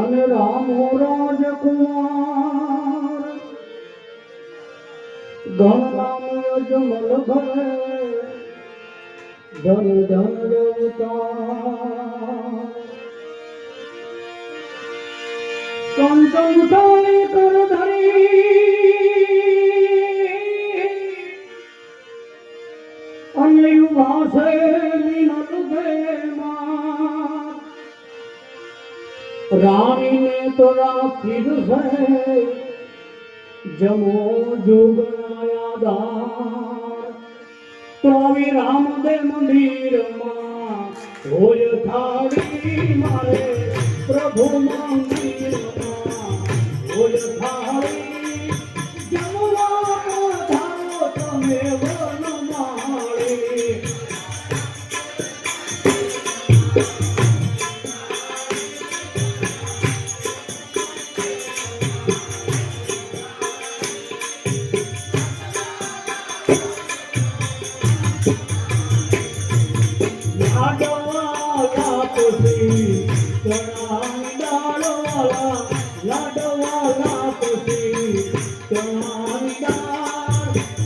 અને રામો રાજકુમાર. ધન નામ અજમલ ભરે, ધન ધન દેવતા કંચન થાળી કર ધરી. અને યુવાસે મિનલ દેમાં રાણીને તો રાખી છે જમો જુગનાયાદાર તો આવી રામદેવ મંદિરમાં હોય થાળી મારે પ્રભુ મંદિરમાં. Bye.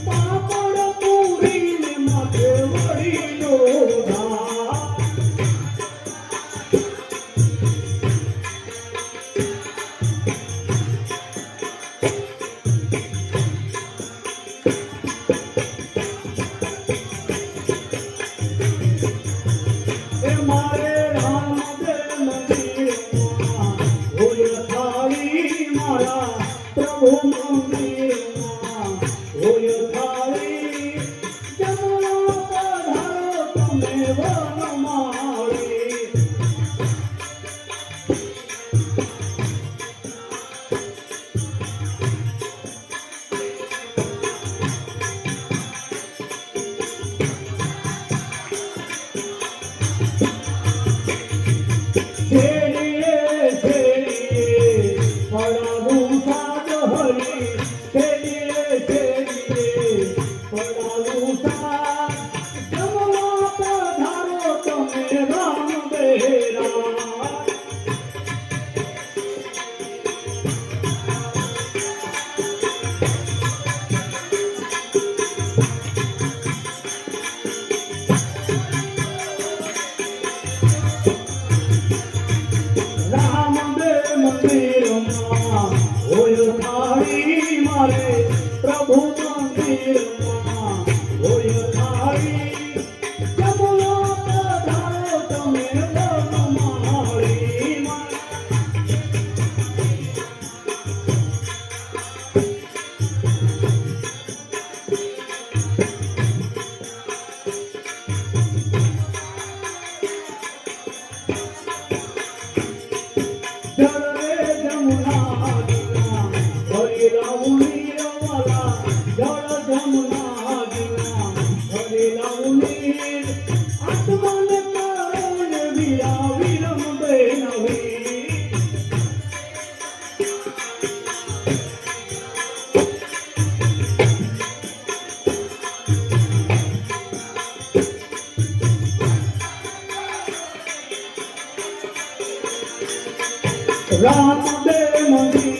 તમે રામદેવ મંદિરમાં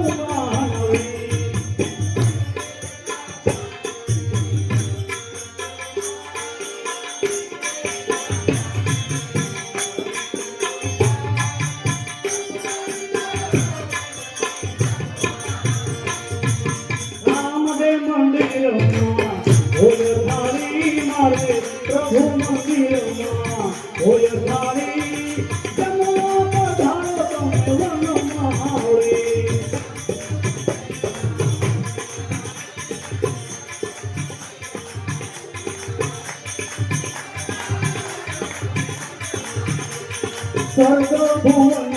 স্বর্গ ভুবন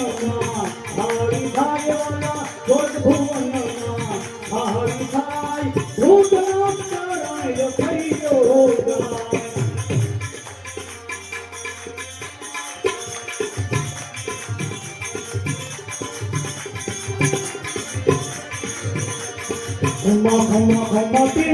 হারি ভাই স্বর্গ ভুবন হারি ভাই Come on, come on, come on,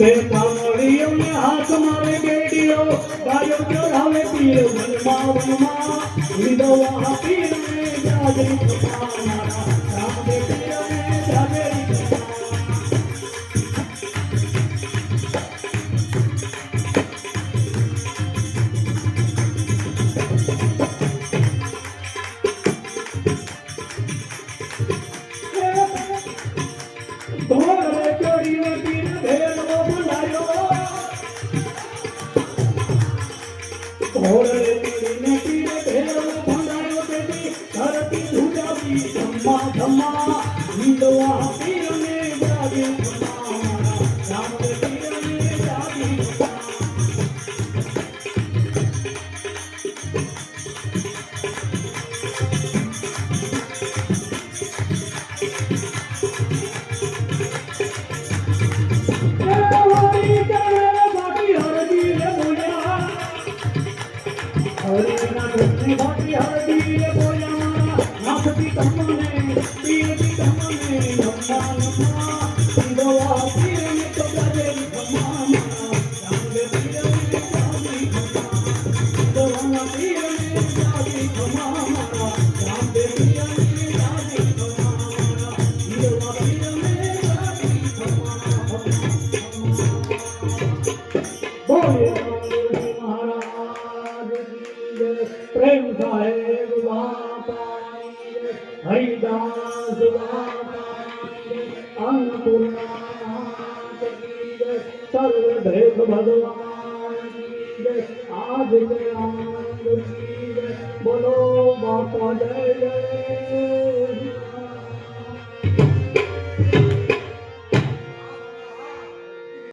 Amém. ગાયો ચોર હવે પીએ વનમાં વનમાં લીધો આ પીને જાજે ખપાના સર્વદેવ ભગવાન આજ બોલો માતા જય